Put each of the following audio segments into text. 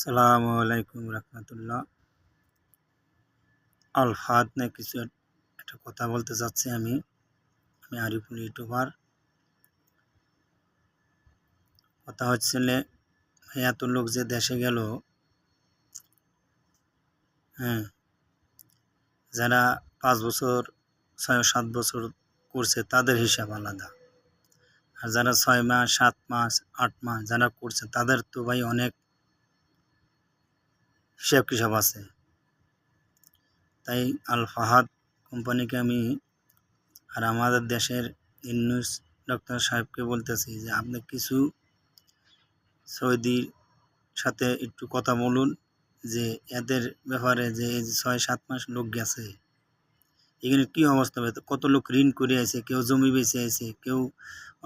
সালামু আলাইকুম রহমতুল্লাহ। আলফাত না কিছু একটা কথা বলতে চাচ্ছি আমি। আমি আরিফুল ইউটিউবার। কথা হচ্ছিলে এত লোক যে দেশে গেল হ্যাঁ যারা পাঁচ বছর, ছয়, সাত বছর করছে, তাদের হিসাব আলাদা। আর যারা ছয় মাস, সাত মাস, আট মাস যারা করছে, তাদের তো ভাই অনেক হিসাব কিসাব আছে। তাই আল ফাহাদ কোম্পানিকে আমি আর আমাদের দেশের ইউনুস ডক্টর সাহেবকে বলতেছি যে, আপনি কিছু সৌদির সাথে একটু কথা বলুন যে, এদের ব্যাপারে যে এই যে ছয়, সাত মাস লোক গেছে, এখানে কী অবস্থা? হবে কত লোক ঋণ করে আছে, কেউ জমি বেঁচে আছে, কেউ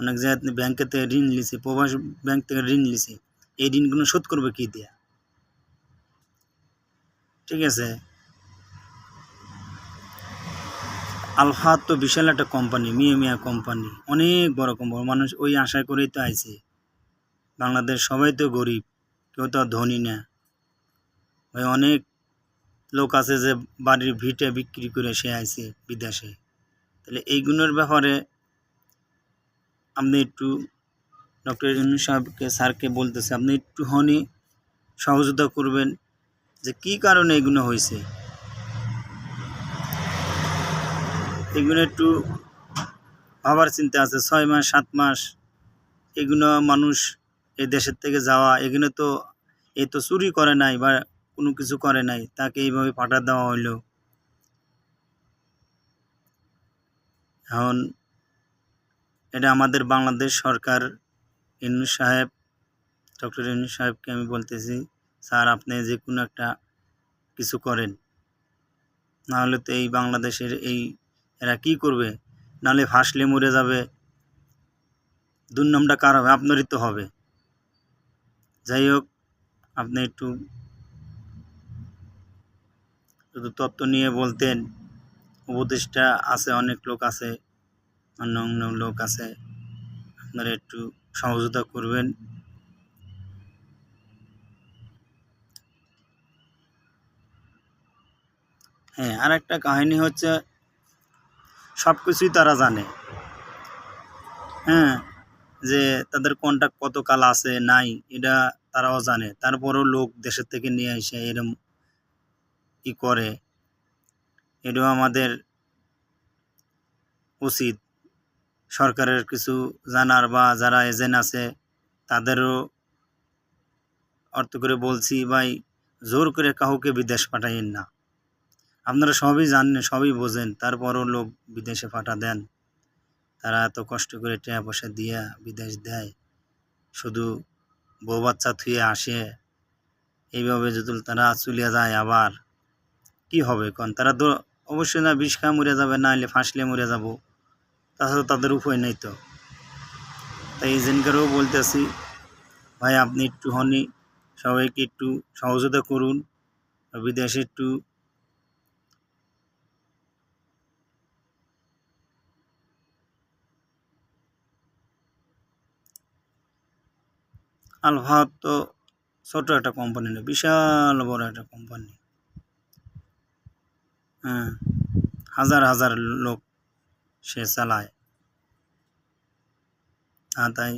অনেক জায়গায় ব্যাংকে থেকে ঋণ লিছে প্রবাস ব্যাংক থেকে ঋণ লিছে এই ঋণগুলো শোধ করবে কী দিয়া? ঠিক আছে? আলফাত তো বিশাল একটা কোম্পানি মিয়া মিয়া কোম্পানি অনেক বড় কোম্পানি মানুষ ওই আশায় করেই তো আইছে। বাংলাদেশ সবাই তো গরিব, কেউ তো ধনী না। ওই অনেক লোক আছে যে বাড়ির ভিটে বিক্রি করে সে আইছে বিদেশে। তাহলে এইগুলোর ব্যাপারে আপনি একটু ডক্টর ইনু সাহেবকে, স্যারকে বলতেছে, আপনি একটু হনি সহযোগিতা করবেন যে কি কারণে এগুলো হয়েছে? এগুলো একটু ভাবার চিন্তা আছে, ছয় মাস, সাত মাস, এগুলো মানুষ এই দেশের থেকে যাওয়া, এগুলো তো, এ তো চুরি করে নাই বা কোনো কিছু করে নাই, তাকে এইভাবে পাঠা দেওয়া হইল। এখন এটা আমাদের বাংলাদেশ সরকার ইনু সাহেব, ডক্টর ইনু সাহেবকে আমি বলতেছি স্যার, আপনি যে কোনো একটা কিছু করেন। নাহলে তো এই বাংলাদেশের এই এরা কি করবে? নাহলে ফাঁসলে মরে যাবে। দুর্নামটা কার হবে? আপনারই তো হবে। যাই হোক, আপনি একটু শুধু তত্ত্ব নিয়ে বলতেন, উপদেষ্টা আছে, অনেক লোক আছে, অন্য অন্য লোক আছে। আপনারা একটু সহযোগিতা করবেন। হ্যাঁ আর একটা কাহিনী হচ্ছে সব কিছুই তারা জানে। হ্যাঁ যে তাদের কন্ট্যাক্ট কত কাল আছে, নাই, এটা তারাও জানে। তারপরও লোক দেশের থেকে নিয়ে এসে এরম ই করে, এটাও আমাদের উচিত। সরকারের কিছু জানার বা যারা এজেন্ট আছে, তাদেরও অর্থ করে বলছি, ভাই, জোর করে কাউকে বিদেশ পাঠাইয়েন না। আপনারা সবই জানেন, সবই বোঝেন। তারপরও লোক বিদেশে পাঠা দেন। তারা এত কষ্ট করে টাকা পয়সা দিয়ে বিদেশ দেয়। শুধু বউ বাচ্চা থুয়ে আসে। এইভাবে যদি তারা চলিয়া যায় আবার, কি হবে কন? তারা তো অবশ্যই না বিষ খায় মরে যাবে, না হলে ফাঁসলে মরে যাব। তাছাড়া তাদের উপায় নেই তো। তাই এজেন্টকেও বলতেছি, ভাই, আপনি একটুখানি সবাইকে একটু সহযোগিতা করুন। বিদেশে একটু আলফা তো ছোট একটা কোম্পানি না, বিশাল বড় একটা কোম্পানি হ্যাঁ হাজার হাজার লোক সে চালায়। হ্যাঁ তাই